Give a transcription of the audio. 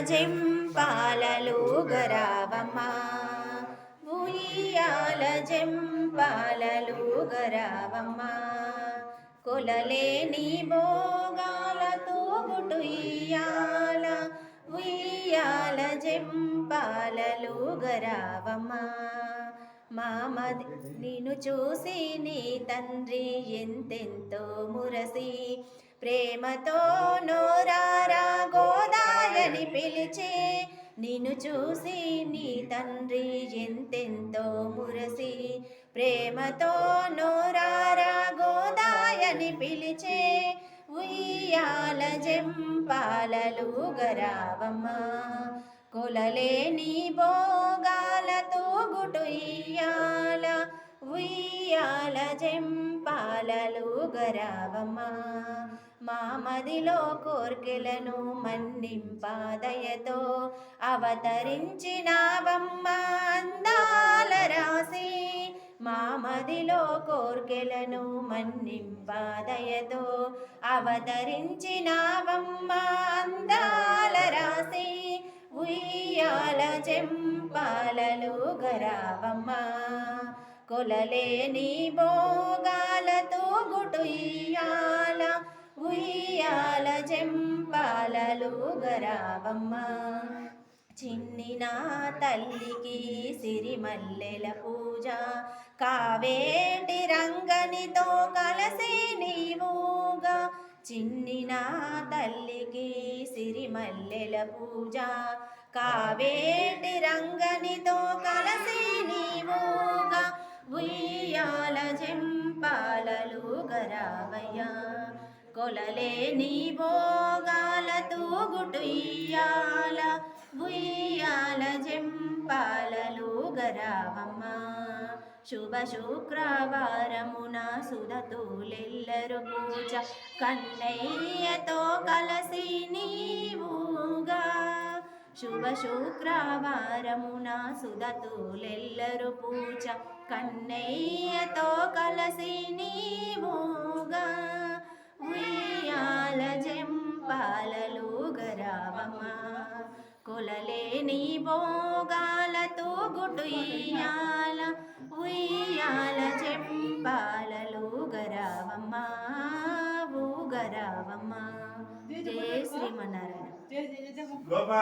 జెంపాలలు గరావమ్మ ఉయ్యాల జెంపాలలు కొలలేని భోగాలతో గుటు ఇయ్యాల. ఉయ్యాల జంపాలలోగరావమ్మ. మామది నిన్ను చూసి నీ తండ్రి ఎంతెంతో మురసి. ప్రేమతో నోరారాగో అని పిలిచే నిన్ను చూసి నీ తండ్రి ఎంతెంతో మురసి. ప్రేమతో నోరారా గోదాయని పిలిచే ఉయ్యాల జంపాలలు గరావమ్మా. కొలలేని భోగాలతో గుటు ఇయ్యాల ఉయ్యాల పాలలు గరావమ్మ. మా మదిలో కోర్కెలను మన్నింపాదయతో అవతరించినావమ్మ అందాల రాసి మా మదిలో కోర్కెలను మన్నింపాదయతో అవతరించినావమ్మ అందాల రాసి ఉయ్యాల చెంపాలలు గరావమ్మ. కొలలేని భోగాలతో గుటు ఇయ్యాల ఉయ్యాల చెంపాలలు గరావమ్మ. చిన్ని నా తల్లికి సిరిమల్లెల పూజ కావేటి రంగనితో కలసి నీవుగా. చిన్ని నా తల్లికి సిరిమల్లెల పూజ కావేటి రంగ జంపాలలు కొలలే నీ భోగాలతో గుటు ఉయ్యాల జంపాలలు గరావమ్మ. శుభ శుక్రవారమున సుధతులెల్లరు పూజ. కన్నయ్యతో కలసి నీవు శుభ శుక్రవారమున సుధతులెల్లరు పూజ కన్నయ్యతో కలసి నీవుగా ఉయ్యాల జంపాలలు గరావమ్మ కొలలేని భోగాలతో గుటు ఉయ్యాల చెంపాలలు గరావమ్మ ఊ గరావమ్మ జయ శ్రీమన్నారాయణ గోపాల్